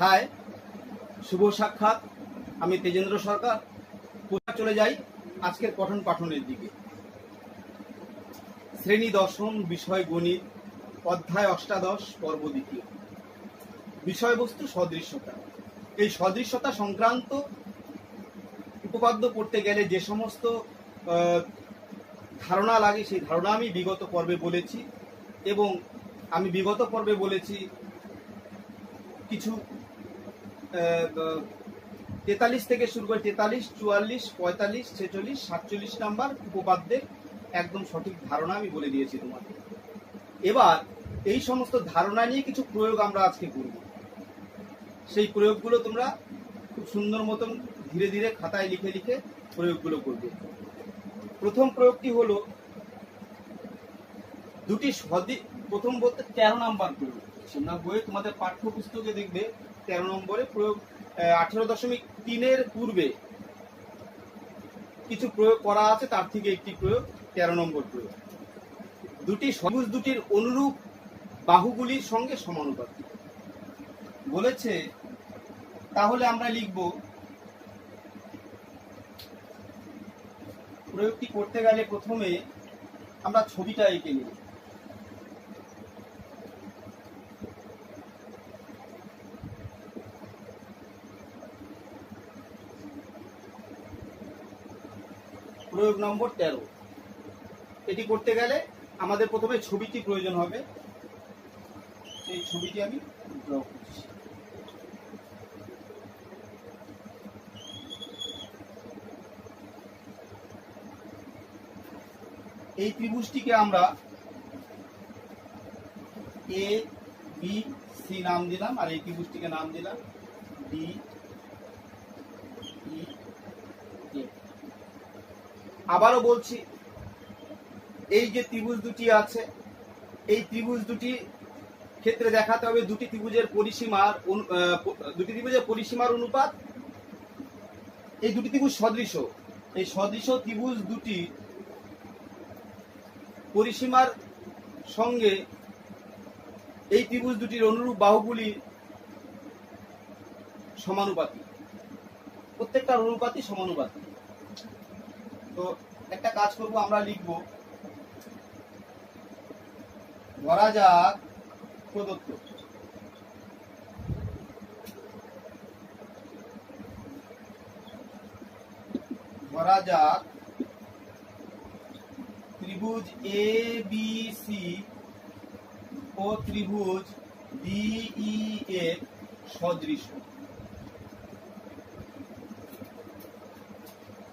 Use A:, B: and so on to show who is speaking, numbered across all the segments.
A: High, শুভ সাক্ষাৎ। আমি তেজেন্দ্র সরকার। কোথায় চলে যাই? আজকের পঠন পাঠনের দিকে। শ্রেণি দশম বিষয় গণিত, অধ্যায় অষ্টাদশ, পর্ব দ্বিতীয়। বিষয়বস্তু সদৃশ্যতা। এই সদৃশ্যতা সংক্রান্ত উপপাদ্য পড়তে গেলে যে সমস্ত ধারণা লাগে, সেই ধারণা আমি বিগত পর্বে বলেছি। এবং আমি বিগত পর্বে বলেছি কিছু তেতাল্লিশ থেকে শুরু করে তেতাল্লিশ, চুয়াল্লিশ, পঁয়তাল্লিশ, ছেচল্লিশ, সাতচল্লিশ নাম্বার উপপাদ্যের একদম সঠিক ধারণা আমি বলে দিয়েছি তোমাকে। এবার এই সমস্ত ধারণা নিয়ে কিছু প্রয়োগ আমরা আজকে করব। সেই প্রয়োগগুলো তোমরা খুব সুন্দর মতন ধীরে ধীরে খাতায় লিখে লিখে প্রয়োগগুলো করবে। প্রথম প্রয়োগটি হলো দুটি সদি প্রথম বলতে তেরো নাম্বার প্রয়োগ। তোমরা বইয়ে তোমাদের পাঠ্যপুস্তকে দেখবে তেরো নম্বরে প্রয়োগ আঠেরো দশমিক তিনের পূর্বে কিছু প্রয়োগ করা আছে, তার থেকে একটি প্রয়োগ, তেরো নম্বর প্রয়োগ। দুটি সবুজ দুটির অনুরূপ বাহুগুলির সঙ্গে সমানুপাতি বলেছে, তাহলে আমরা লিখব, প্রয়োগটি করতে গেলে প্রথমে আমরা ছবিটা এঁকে নিই। প্রয়োগ নম্বর তেরো। এটি করতে গেলে আমাদের প্রথমে ছবিটি প্রয়োজন হবে। সেই ছবিটি আমি ড্র করছি। এই ত্রিভুজটিকে আমরা এ বি সি নাম দিলাম, আর এই ত্রিভুজটিকে নাম দিলাম ডি ই এফ আবারও বলছি, এই যে ত্রিভুজ দুটি আছে, এই ত্রিভুজ দুটি ক্ষেত্রে দেখাতে হবে দুটি ত্রিভুজের পরিসীমার দুটি ত্রিভুজের পরিসীমার অনুপাত। এই দুটি ত্রিভুজ সদৃশ। এই সদৃশ ত্রিভুজ দুটি পরিসীমার সঙ্গে এই ত্রিভুজ দুটির অনুরূপ বাহুগুলি সমানুপাতি প্রত্যেকটার অনুপাতি সমানুপাতি কাজ করব, আমরা লিখব। ধরা যাক প্রদত্ত। ধরা যাক ত্রিভুজ এ বি সি ও ত্রিভুজ ডিই এর সদৃশ।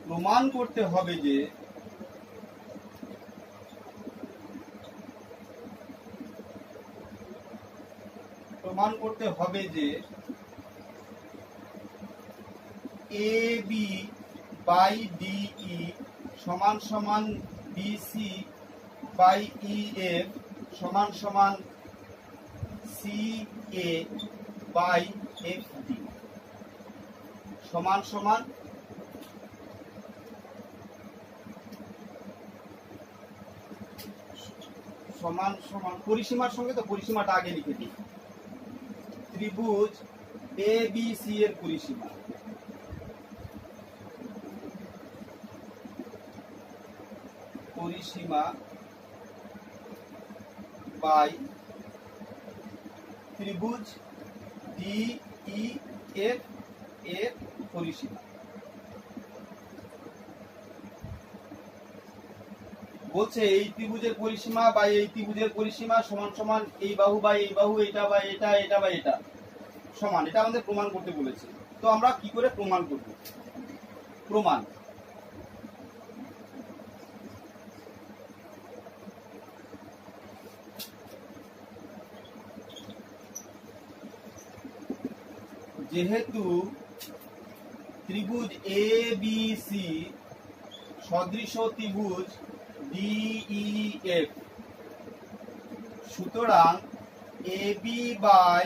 A: প্রমাণ করতে হবে যে প্রমাণ করতে হবে যে এ বি বাই ডিই সমান সমান বিসি বাই ই এফ সমান সমান C A by F D সমান সমান সমান সমান, পরিসীমার সঙ্গে তো পরিসীমাটা আগে লিখে দিই। ত্রিভুজ এ বি সি এর পরিসীমা। পরিসীমা বাই ত্রিভুজ ডি ই এফ এর পরিসীমা। বলছে এই ত্রিভুজের পরিসীমা বা এই ত্রিভুজের পরিসীমা সমান সমান এই বাহু বা এই বাহু, এটা বা এটা এটা বা এটা। সমান, এটা আমাদের প্রমাণ করতে বলেছে। তো আমরা কি করে প্রমাণ করব? প্রমাণ। যেহেতু ত্রিভুজ এ বি সি সদৃশ ত্রিভুজ ডিই এফ সুতরাং এ বি বাই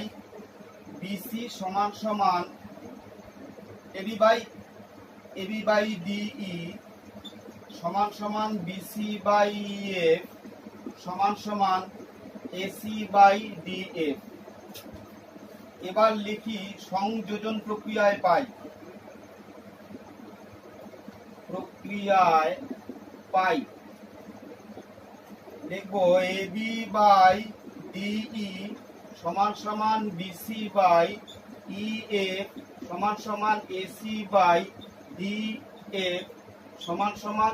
A: বিসি সমান সমান AB by AB by DE সমান সমান বিসি বাই এফ সমান সমান এসি বাই ডিএফ এবার লিখি সংযোজন প্রক্রিয়ায় পাই। প্রক্রিয়ায় পাই। লিখব এ বি বাই ডিই সমান সমান বিসি বাই ই এফ সমান সমান এসি বাই ডি এফ সমান সমান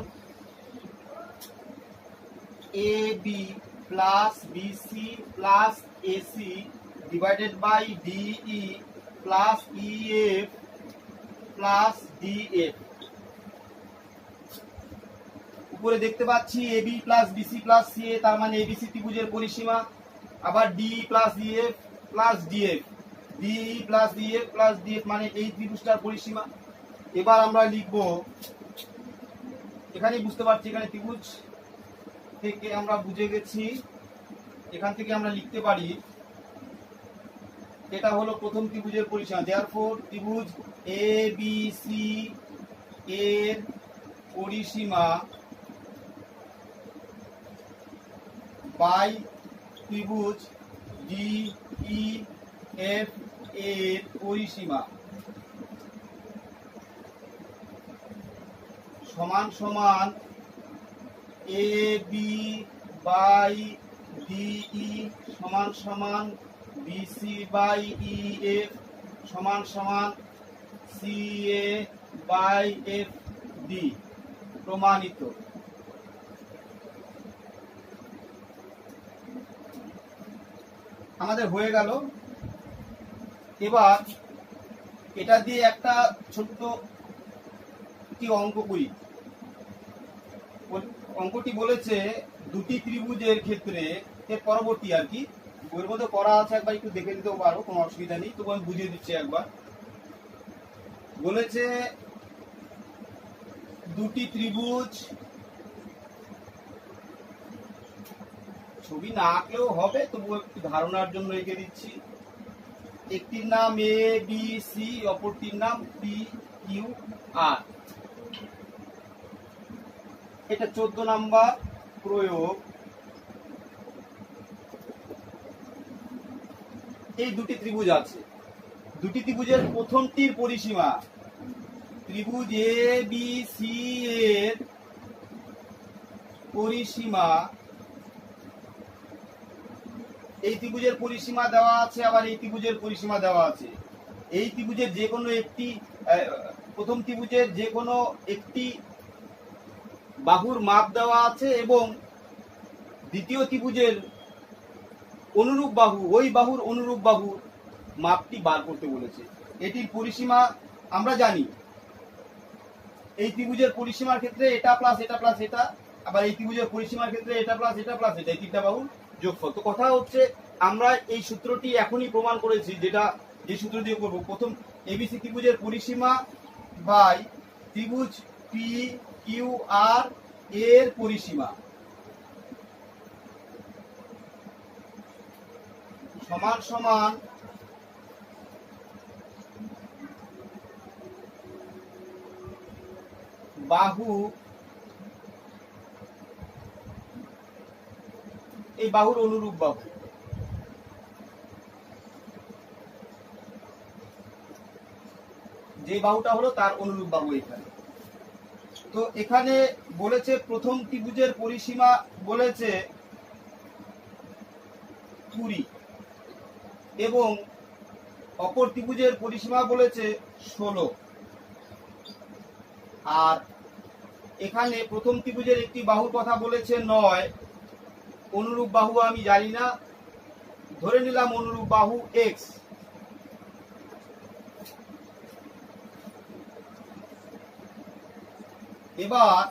A: A B plus BC plus AC divided by DE plus E F plus DF উপরে দেখতে পাচ্ছি AB plus BC plus CA তার মানে এবিসি ত্রিভুজের পরিসীমা। আবার D plus EF plus DF DE plus DF plus DF মানে এই ত্রিভুজটার পরিসীমা। এবার আমরা লিখব এখানে বুঝতে পারছি, এখানে ত্রিভুজ থেকে আমরা বুঝে গেছি। এখান থেকে আমরা লিখতে পারি, এটা হলো প্রথম ত্রিভুজের পরিসীমা। দেয়ারফোর ত্রিভুজ এ বি সি এর পরিসীমা বাই ত্রিভুজ ডি ই এফ এর পরিসীমা। সমান সমান এ বি বাই ডিই সমান সমান বিসি বাই ই এফ সমান সমান C A by F D প্রমাণিত। আমাদের হয়ে গেল। এবার এটা দিয়ে একটা ছোট্ট কি অঙ্ক করি। অঙ্কটি বলেছে দুটি ত্রিভুজের ক্ষেত্রে এর পরবর্তী আর কি। ওর মধ্যে করা আছে, একবার একটু দেখে নিতেও পারো, কোনো অসুবিধা নেই, তবু আমি বুঝিয়ে দিচ্ছি একবার। বলেছে দুটি ত্রিভুজ ছবি না আঁকলেও হবে তবু একটু ধারণার জন্য রেখে দিচ্ছি। একটির নাম এ বি সি অপরটির নাম পি কিউ আর এটা চোদ্দ নাম্বার প্রয়োগ। এই দুটি ত্রিভুজ আছে। দুটি ত্রিভুজের প্রথমটির পরিসীমা ত্রিভুজ এ বি সি এর পরিসীমা এই ত্রিভুজের পরিসীমা দেওয়া আছে, আবার এই ত্রিভুজের পরিসীমা দেওয়া আছে। এই ত্রিভুজের যে কোনো একটি প্রথম ত্রিভুজের যে কোনো একটি বাহুর মাপ দেওয়া আছে এবং দ্বিতীয় ত্রিভুজের অনুরূপ বাহু, ওই বাহুর অনুরূপ বাহুর মাপটি বার করতে বলেছে। এটির পরিসীমা আমরা জানি। এই ত্রিভুজের পরিসীমার ক্ষেত্রে এটা প্লাস এটা প্লাস এটা, আবার এই ত্রিভুজের পরিসীমার ক্ষেত্রে এটা প্লাস এটা প্লাস এটা এই তিনটা বাহুর যোগফল। তো কথা হচ্ছে, আমরা এই সূত্রটি এখনই প্রমাণ করেছি, যেটা যে সূত্র দিয়ে করব। প্রথম এবিসি ত্রিভুজের পরিসীমা বাই ত্রিভুজ পি কিউ আর এর পরিসীমা। সমান সমান বাহু এই বাহুর অনুরূপ বাহু। যে বাহুটা হলো তার অনুরূপ বাহু এখানে। তো এখানে বলেছে প্রথম ত্রিভুজের পরিসীমা বলেছে কুড়ি এবং অপর ত্রিভুজের পরিসীমা বলেছে ষোলো। আর এখানে প্রথম ত্রিভুজের একটি বাহুর কথা বলেছে নয় অনুরূপ বাহু আমি জানি না। ধরে নিলাম অনুরূপ বাহু এক্স এবার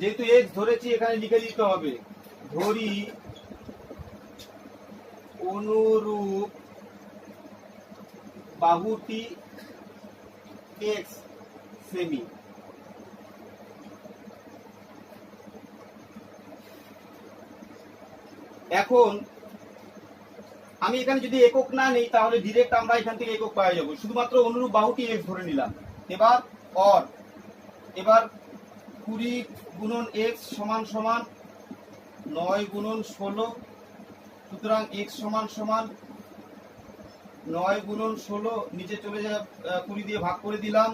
A: যেহেতু এক্স ধরেছি, এখানে লিখে দিতে হবে। ধরি অনুরূপ বাহুটি এক্স সেমি এখন আমি এখানে যদি একক না নেই, তাহলে ডিরেক্ট আমরা এখান থেকে একক পাওয়া যাব। শুধুমাত্র অনুরূপ বাহুটি এক্স ধরে নিলাম। এবার অর এবার কুড়ি গুণন এক্স সমান সমান নয় গুণন ষোলো, সুতরাং এক্স সমান সমান নয় গুণন ষোলো, নিচে চলে যা কুড়ি দিয়ে ভাগ করে দিলাম।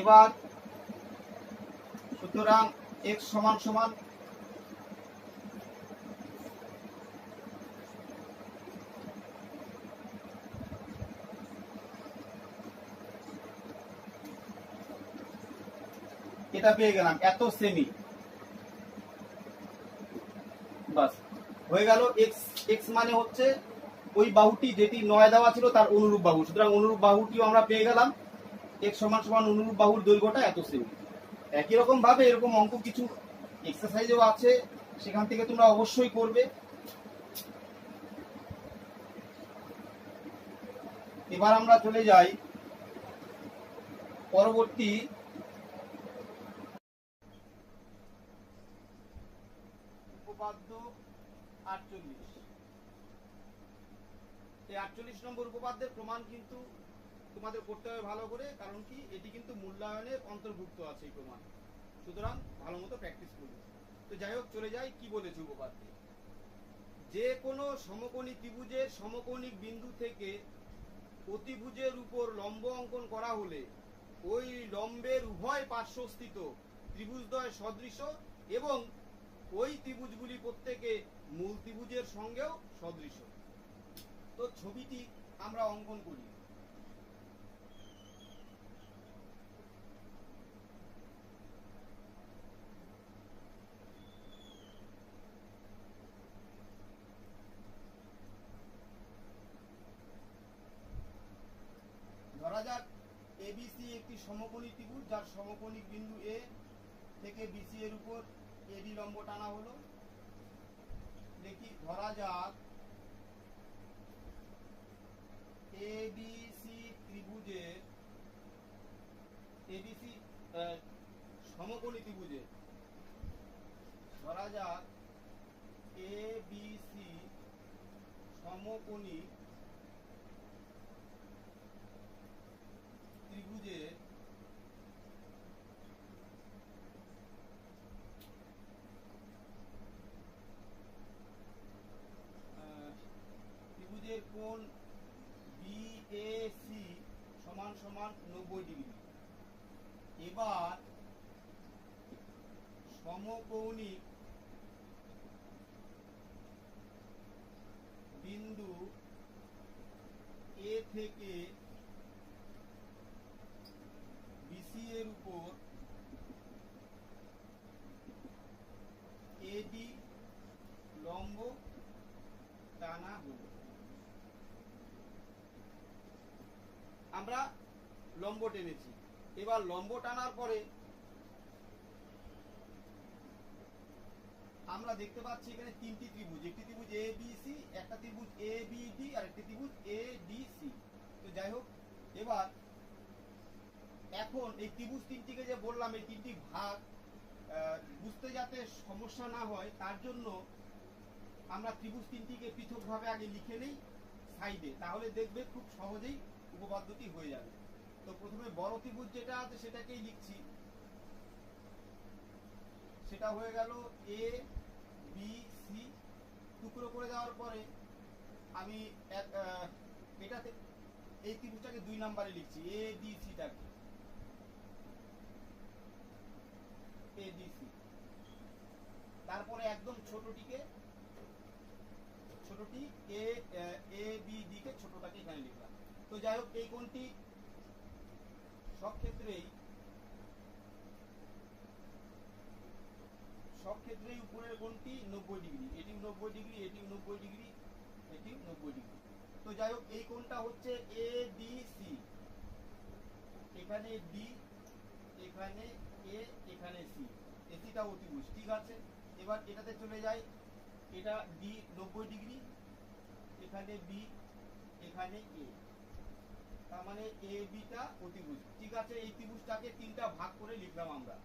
A: এবার সুতরাং এক্স সমান সমান এটা পেয়ে গেলাম, এত সেমি বাস, হয়ে গেল এক্স এক্স মানে হচ্ছে ওই বাহুটি যেটি নয় দেওয়া ছিল তার অনুরূপ বাহু। সুতরাং অনুরূপ বাহুটিও আমরা পেয়ে গেলাম। এক্স সমান সমান অনুরূপ বাহুর দৈর্ঘ্যটা এত সেমি একই রকম ভাবে এরকম অঙ্ক কিছু এক্সারসাইজও আছে, সেখান থেকে তোমরা অবশ্যই করবে। এবার আমরা চলে যাই। পরবর্তী উপপাদ্য আটচল্লিশ। এই আটচল্লিশ নম্বর উপপাদ্যের প্রমাণ কিন্তু তোমাদের করতে হবে ভালো করে, কারণ কি এটি কিন্তু মূল্যায়নের অন্তর্ভুক্ত আছে এই প্রমাণ। সুতরাং ভালো মতো প্র্যাকটিস করবে। তো যাই হোক, চলে কি বলেছে উপপাদ্যে। যে কোনো সমকোণী ত্রিভুজের সমকোণিক বিন্দু থেকে অতিভুজের উপর লম্ব অঙ্কন করা হলে ওই লম্বের উভয় পার্শ্বস্থিত ত্রিভুজদ্বয় সদৃশ এবং ওই ত্রিভুজগুলি প্রত্যেকে মূল ত্রিভুজের সঙ্গেও সদৃশ। তো ছবিটি আমরা অঙ্কন করি। ধরা যাক এবিসি একটি সমকোণী ত্রিভুজ, যার সমকোণিক বিন্দু এ থেকে বিসি এর উপর এডি লম্ব টানা হলো। দেখি ধরা যাক। এবিসি ত্রিভুজের এবিসি সমকোণী ত্রিভুজের। ধরা যাক এবিসি সমকোণী ত্রিভুজের আহ, ত্রিভুজের কোণ বিএসি সমান সমান নব্বই ডিগ্রি এবার সমকৌণিক বিন্দু এ থেকে বিসি এর উপর এডি লম্ব টানা হলো। আমরা লম্ব টেনেছি। এবার লম্ব টানার পরে আমরা দেখতে পাচ্ছি এখানে তিনটি ত্রিভুজ। একটি ত্রিভুজ এ বি সি একটা ত্রিভুজ এ বি ডি আর একটি ত্রিভুজ এ ডি সি তো যাই হোক, এবার এখন এই ত্রিভুজ তিনটিকে যে বললাম, এই তিনটি ভাগ বুঝতে যাতে সমস্যা না হয়, তার জন্য আমরা ত্রিভুজ তিনটিকে পৃথকভাবে আগে লিখে নেই সাইডে। তাহলে দেখবে খুব সহজেই উপপাদ্যটি হয়ে যাবে। তো প্রথমে বড় ত্রিভুজ যেটা আছে সেটাকেই লিখছি। সেটা হয়ে গেল এ বি সি টুকরো করে দেওয়ার পরে আমি এটাতে এই ত্রিভুজটাকে দুই নাম্বারে লিখছি এ বি সিটাকে এ বি সি তারপরে একদম ছোটটিকে, ছোটটি এ এ বি ডি কে ছোটটাকে এখানে লিখলাম। তো যাই হোক, এই কোণটি সব ক্ষেত্রেই সব ক্ষেত্রেই উপরের কোণটি নব্বই ডিগ্রি। এটি নব্বই ডিগ্রি এটি নব্বই ডিগ্রি এটি নব্বই ডিগ্রি। তো যাই হোক, এই কোণটা হচ্ছে এ ডি সি এখানে ডি এখানে এ এখানে সি এসিটা অতিভুজ, ঠিক আছে? এবার এটাতে চলে যাই। এটা ডি নব্বই ডিগ্রি, এখানে বি এখানে এ তার মানে এ বিটা অতিভুজ। ঠিক আছে, এই ত্রিভুজটাকে তিনটা ভাগ করে লিখলাম আমরা।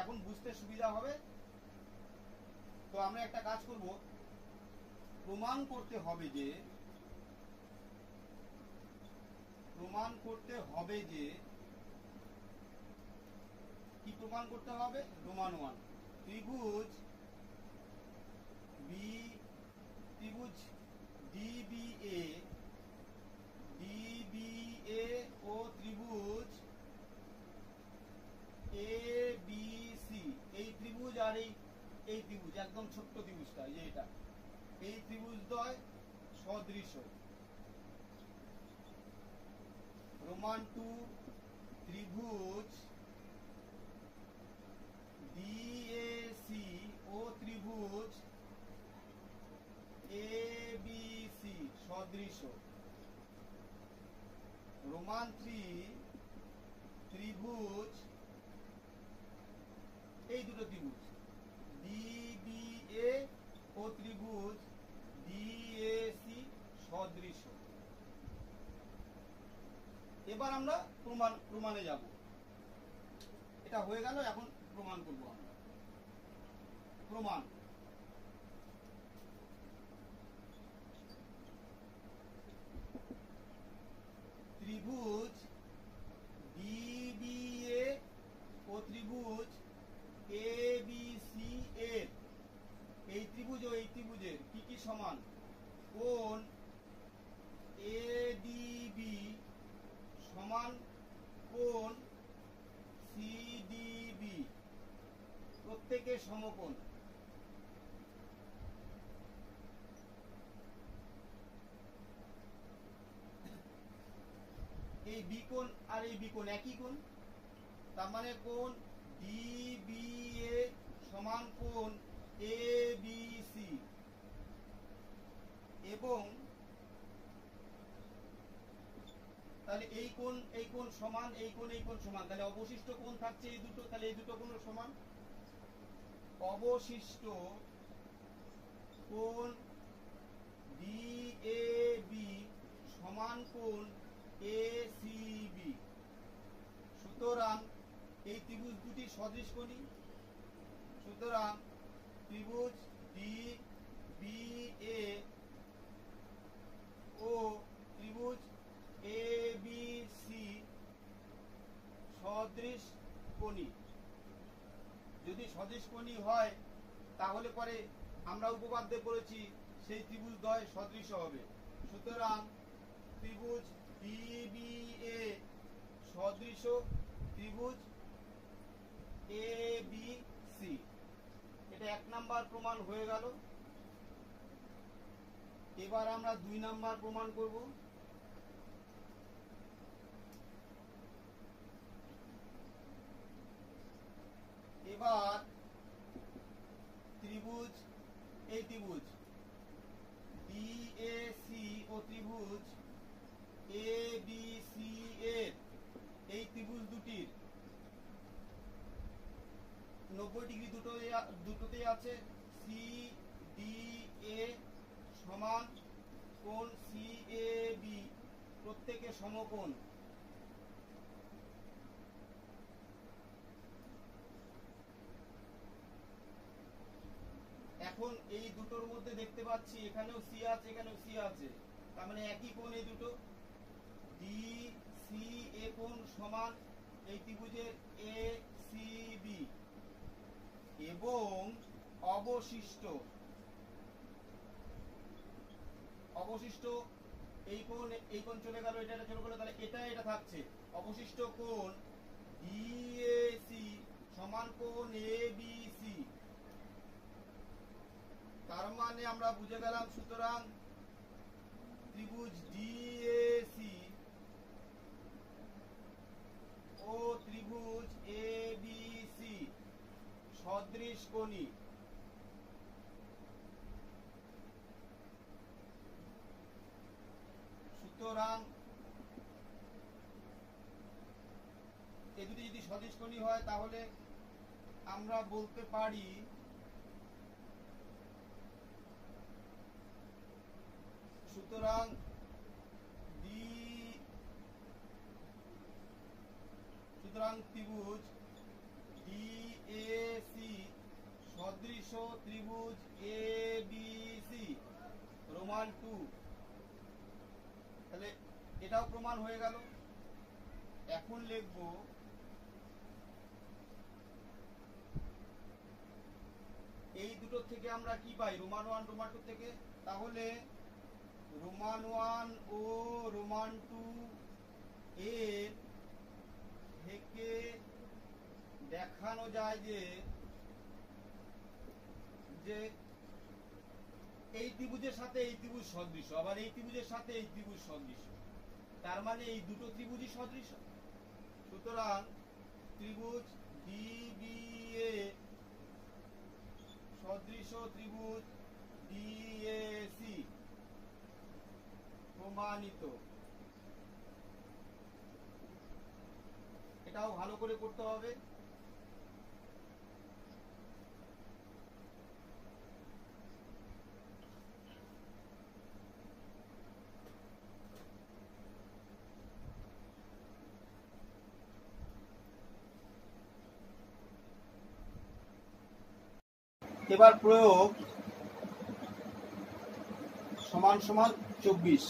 A: এখন বুঝতে সুবিধা হবে। তো আমরা একটা কাজ করব। প্রমাণ করতে হবে যে, প্রমাণ করতে হবে যে, কি প্রমাণ করতে হবে? রোমান ওয়ান ত্রিভুজ বি ত্রিভুজ ডিবিএ ও ত্রিভুজ এ বি সি এই ত্রিভুজ আর এই এই ত্রিভুজ, একদম ছোট্ট ত্রিভুজটা, এই যে এটা। এই ত্রিভুজ দ্বয় সদৃশ। রোমান টু, ত্রিভুজ ডিএসি ও ত্রিভুজ এবিসি সদৃশ। রোমান থ্রি, ত্রিভুজ, এই দুটো ত্রিভুজ ডিবিএ ও ত্রিভুজ ডিএসি সদৃশ এবার আমরা প্রমাণ প্রমাণে যাব। এটা হয়ে গেল এখন প্রমাণ করব আমরা। প্রমাণ। ত্রিভুজ ডিবিএ ও ত্রিভুজ এবিসি এর এই ত্রিভুজ ও এই ত্রিভুজের কি কি সমান কোণ এডিবি সমান কোণ সিডিবি প্রত্যেকের সমকোণ এই বিকোণ আর এই বিকোণ একই কোণ? তার মানে কোণ ডিবিএ সমান কোণ এবিসি এবং তাহলে এই কোণ এই কোণ সমান, এই কোণ এই কোণ সমান। তাহলে অবশিষ্ট কোণ থাকছে এই দুটো, তাহলে এই দুটো কোণ সমান। অবশিষ্ট কোণ ডিএবি সমান কোণ এসিবি সুতরাং এই ত্রিভুজ দুটি সদৃশ কোণী। সুতরাং ত্রিভুজ ডি বি এ ও ত্রিভুজ এ বি সি সদৃশ কোণী। যদি সদৃশ কোণী হয়, তাহলে পরে আমরা উপপাদ্যে করেছি সেই ত্রিভুজ দ্বয় সদৃশ হবে। সুতরাং ত্রিভুজ ডিবিএ সদৃশ ত্রিভুজ এ বি সি এটা এক নাম্বার প্রমাণ হয়ে গেল। এবার আমরা দুই নাম্বার প্রমাণ করব। এবার ত্রিভুজ, এই ত্রিভুজ ডিএসি ও ত্রিভুজ এ বি সি এর এই ত্রিভুজ দুটির নব্বই ডিগ্রি দুটো দুটোতেই আছে। সি ডি এ সমান কোণ সি এ বি প্রত্যেকে সমকোণ। এখন এই দুটোর মধ্যে দেখতে পাচ্ছি, এখানেও সি আছে, এখানেও সি আছে। তার মানে একই কোণ এই দুটো। ডি সি এ কোণ সমান এই ত্রিভুজের এ সি বি এবং অবশিষ্ট অবশিষ্ট এই কোণ এই কোণ চলে গেল, এটা এটা চলে গেল, তাহলে এটা এটা থাকছে। অবশিষ্ট কোণ ডিএসি সমান কোণ এবিসি তার মানে আমরা বুঝে গেলাম সুতরাং ত্রিভুজ ডিএসি ও ত্রিভুজ এ এবিসি সদৃশ কোণী। সুতরাং এ দুটি যদি সদৃশ কোণী হয়, তাহলে আমরা বলতে পারি সুতরাং ডি সুতরাং ত্রিভুজ ডিএসি সদৃশ ত্রিভুজ এ এবিসি রোমান টু তাহলে এটাও প্রমাণ হয়ে গেল। এখন লিখব এই দুটো থেকে আমরা কি পাই? রোমান ওয়ান রোমান টু থেকে? তাহলে রোমান ওয়ান ও রোমান টু এর থেকে দেখানো যায় যে যে এই ত্রিভুজের সাথে এই ত্রিভুজ সদৃশ, আবার এই ত্রিভুজের সাথে এই ত্রিভুজ সদৃশ। তার মানে এই দুটো ত্রিভুজই সদৃশ। সুতরাং ত্রিভুজ ডিবিএ সদৃশ ত্রিভুজ ডিএসি প্রমাণিত। এটাও ভালো করে করতে হবে। এবার প্রয়োগ সমান সমান চব্বিশ।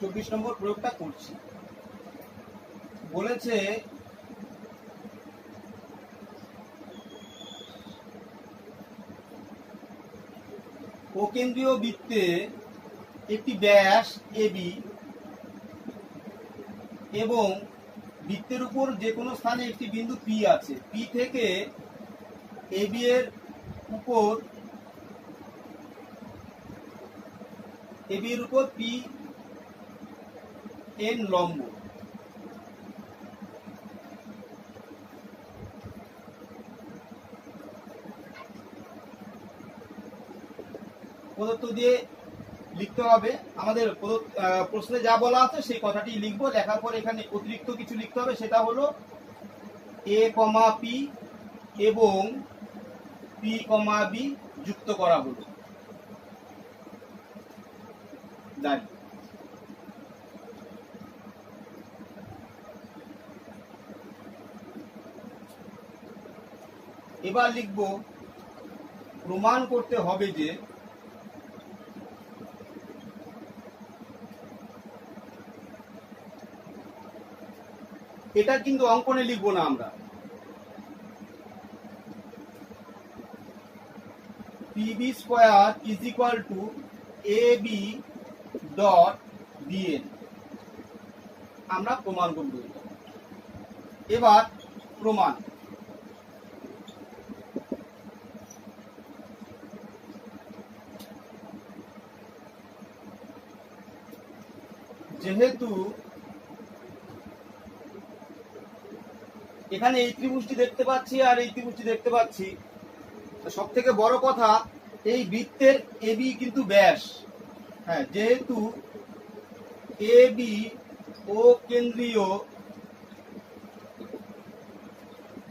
A: চব্বিশ নম্বর প্রয়োগটা করছি। বলেছে অকেন্দ্রীয় বৃত্তে একটি ব্যাস এবি এবং বৃত্তের উপর যে কোনো স্থানে একটি বিন্দু পি আছে। পি থেকে এবি এর উপর এবি এর উপর পি এন লম্ব। প্রদত্ত দিয়ে লিখতে হবে। আমাদের প্রশ্নে যা বলা আছে সেই কথাটি লিখব। লেখার পর এখানে অতিরিক্ত কিছু লিখতে হবে। সেটা হলো এ কমা পি এবং পি কমা বি যুক্ত করা হলো। এবার লিখব, প্রমাণ করতে হবে যে এটা কিন্তু অঙ্কনে লিখব না আমরা। PB square is equal to A B dot BN আমরা প্রমাণ করব। এবার প্রমাণ। যেহেতু এখানে এই ত্রিভুজটি দেখতে পাচ্ছি আর এই ত্রিভুজটি দেখতে পাচ্ছি। সব থেকে বড় কথা, এই বৃত্তের এবি কিন্তু ব্যাস। হ্যাঁ যেহেতু এ বি ও কেন্দ্রীয়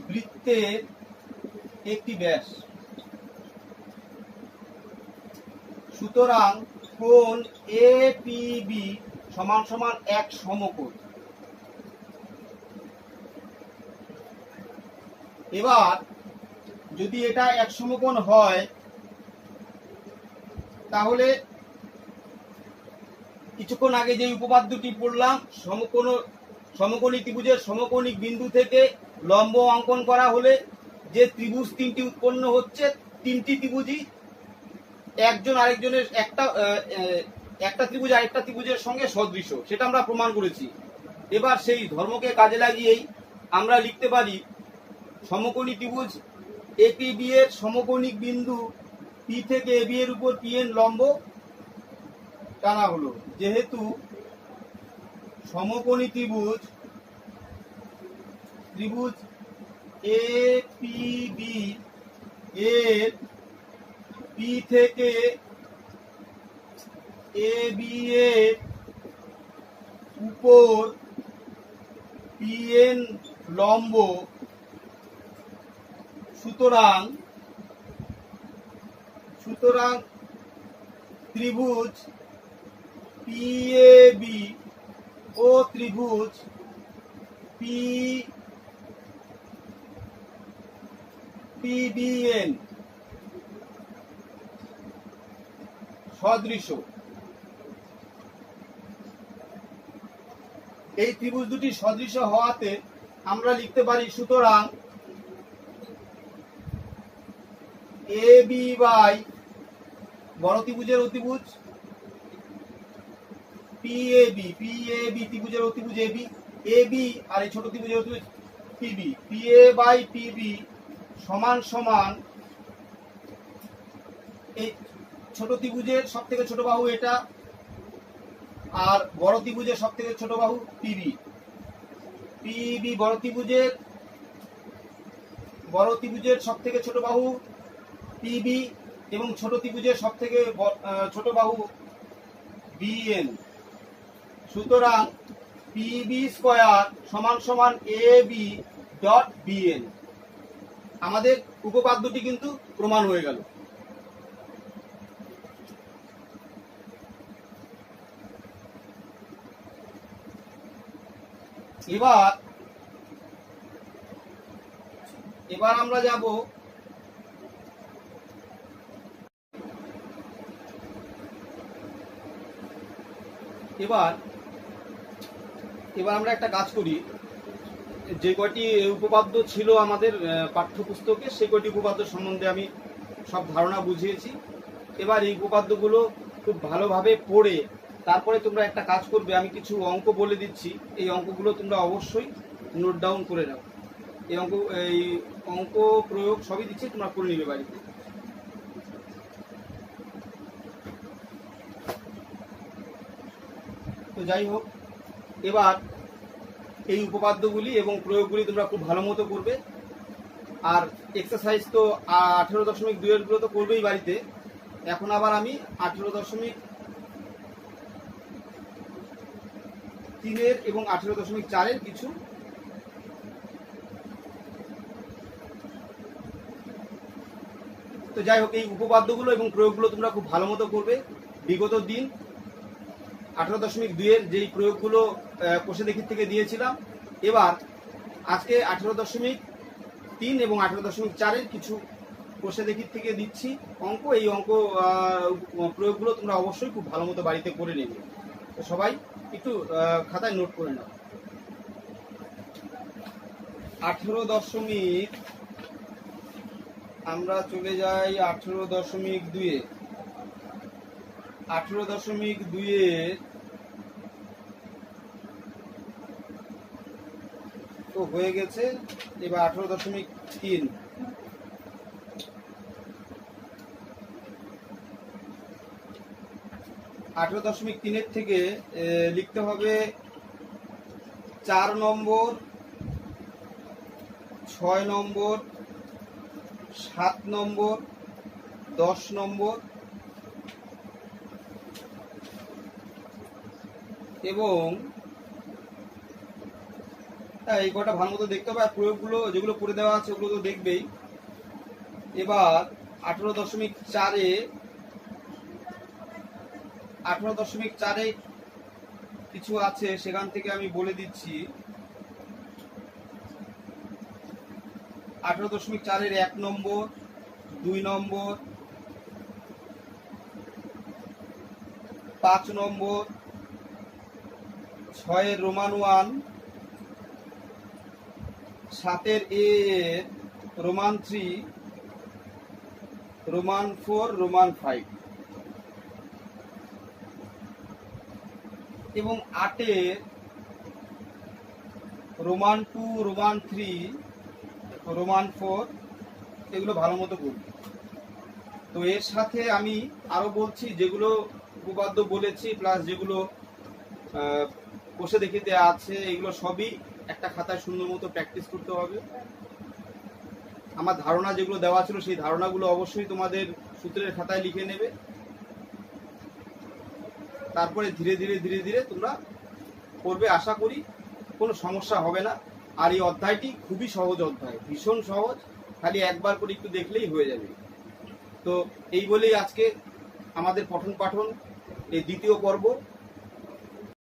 A: বৃত্তের একটি ব্যাস। সুতরাং কোন এ পি বি সমান সমান এক সমকোণ। এবার যদি এটা এক সমকোণ হয়, তাহলে কিছুক্ষণ আগে যে উপপাদ্যটি পড়লাম, সমকোণ, সমকোণী ত্রিভুজের সমকোণিক বিন্দু থেকে লম্ব অঙ্কন করা হলে যে ত্রিভুজ তিনটি উৎপন্ন হচ্ছে, তিনটি ত্রিভুজই একজন আরেকজনের একটা একটা ত্রিভুজ আরেকটা ত্রিভুজের সঙ্গে সদৃশ, সেটা আমরা প্রমাণ করেছি। এবার সেই ধর্মকে কাজে লাগিয়েই আমরা লিখতে পারি সমকোণী ত্রিভুজ এপি বি এর সমকোণিক বিন্দু পি থেকে এবি এর উপর পি এন লম্ব টানা হলো। যেহেতু সমকোণী ত্রিভুজ ত্রিভুজ এ পি বি এর পি থেকে এ বি এর উপর পিএন লম্ব সুতরাং সুতরাং ত্রিভুজ পিএবি ও ত্রিভুজ পি পিবিএন সদৃশ। এই ত্রিভুজ দুটি সদৃশ হওয়াতে আমরা লিখতে পারি সুতরাং এ বি বাই বড় ত্রিভুজের অতিভুজ। P A B P A B ত্রিভুজের অতিভুজ এ বি এ বি আর এই ছোট ত্রিভুজের অতিভুজ P B P A by P B সমান সমান এই ছোট ত্রিভুজের সব থেকে ছোট বাহু এটা আর বড় ত্রিভুজের সব থেকে ছোট বাহু পিবি পিবি বড় ত্রিভুজের বড় ত্রিভুজের সব থেকে ছোট বাহু পিবি এবং ছোট ত্রিভুজের সব থেকে ছোট বাহু বিএন সুতরাং পিবি স্কয়ার সমান সমান এ বি ডট বিএন আমাদের উপপাদ্যটি কিন্তু প্রমাণ হয়ে গেল। এবার এবার আমরা যাব এবার এবার আমরা একটা কাজ করি। যে কয়টি উপপাদ্য ছিল আমাদের পাঠ্যপুস্তকে, সে কয়টি উপপাদ্য সম্বন্ধে আমি সব ধারণা বুঝিয়েছি। এবার এই উপপাদ্যগুলো খুব ভালোভাবে পড়ে, তারপরে তোমরা একটা কাজ করবে, আমি কিছু অঙ্ক বলে দিচ্ছি। এই অঙ্কগুলো তোমরা অবশ্যই নোট ডাউন করে নাও। এই অঙ্ক এই অঙ্ক প্রয়োগ সবই দিচ্ছি, তোমরা করে নিবে বাড়িতে। যাই হোক, এবার এই উপপাদ্যগুলি এবং প্রয়োগগুলি তোমরা খুব ভালো মতো করবে। আর এক্সারসাইজ তো আঠেরো দশমিক দুইয়েরগুলো তো করবেই বাড়িতে। এখন আবার আমি আঠেরো দশমিক তিনের এবং আঠেরো দশমিক চারের কিছু তো যাই হোক, এই উপপাদ্যগুলো এবং প্রয়োগগুলো তোমরা খুব ভালো মতো করবে। বিগত দিন আঠেরো দশমিক দুইয়ের যেই প্রয়োগগুলো কোষে দেখির থেকে দিয়েছিলাম, এবার আজকে আঠেরো দশমিক তিন এবং আঠেরো দশমিক চারের কিছু কোষে দেখির থেকে দিচ্ছি অঙ্ক। এই অঙ্ক প্রয়োগগুলো তোমরা অবশ্যই খুব ভালো মতো বাড়িতে করে নেবে। তো সবাই একটু খাতায় নোট করে নাও। আঠেরো দশমিক, আমরা চলে যাই আঠেরো দশমিক দুয়ে আঠেরো দশমিক দুয়ে হয়ে গেছে, এবার আঠেরো দশমিক তিন। আঠেরো দশমিক তিনের থেকে লিখতে হবে চার নম্বর, ছয় নম্বর, সাত নম্বর, দশ নম্বর এবং এই কটা ভালো মতো দেখতে হবে আর প্রয়োগগুলো যেগুলো করে দেওয়া আছে, ওগুলো তো দেখবেই। এবার আঠেরো দশমিক চারে, আঠেরো দশমিক চারে কিছু আছে, সেখান থেকে আমি বলে দিচ্ছি। আঠেরো দশমিক চারের এক নম্বর, দুই নম্বর, পাঁচ নম্বর, ছয়ের রোমান ওয়ান সাতের A, Roman three, Roman four, Roman five. এবং আটের Roman two, Roman three, Roman four, এগুলো ভালো মতো করবে তো এর সাথে আমি আরও বলছি, যেগুলো উপপাদ্য বলেছি প্লাস যেগুলো কোষে দেখিতে আছে, এগুলো সবই একটা খাতায় সুন্দর মতো প্র্যাকটিস করতে হবে। আমার ধারণা যেগুলো দেওয়া ছিল, সেই ধারণাগুলো অবশ্যই তোমাদের সূত্রের খাতায় লিখে নেবে। তারপরে ধীরে ধীরে ধীরে ধীরে তোমরা করবে। আশা করি কোনো সমস্যা হবে না। আর এই অধ্যায়টি খুবই সহজ অধ্যায়, ভীষণ সহজ। খালি একবার করে একটু দেখলেই হয়ে যাবে। তো এই বলেই আজকে আমাদের পঠন পাঠন, এই দ্বিতীয় পর্ব।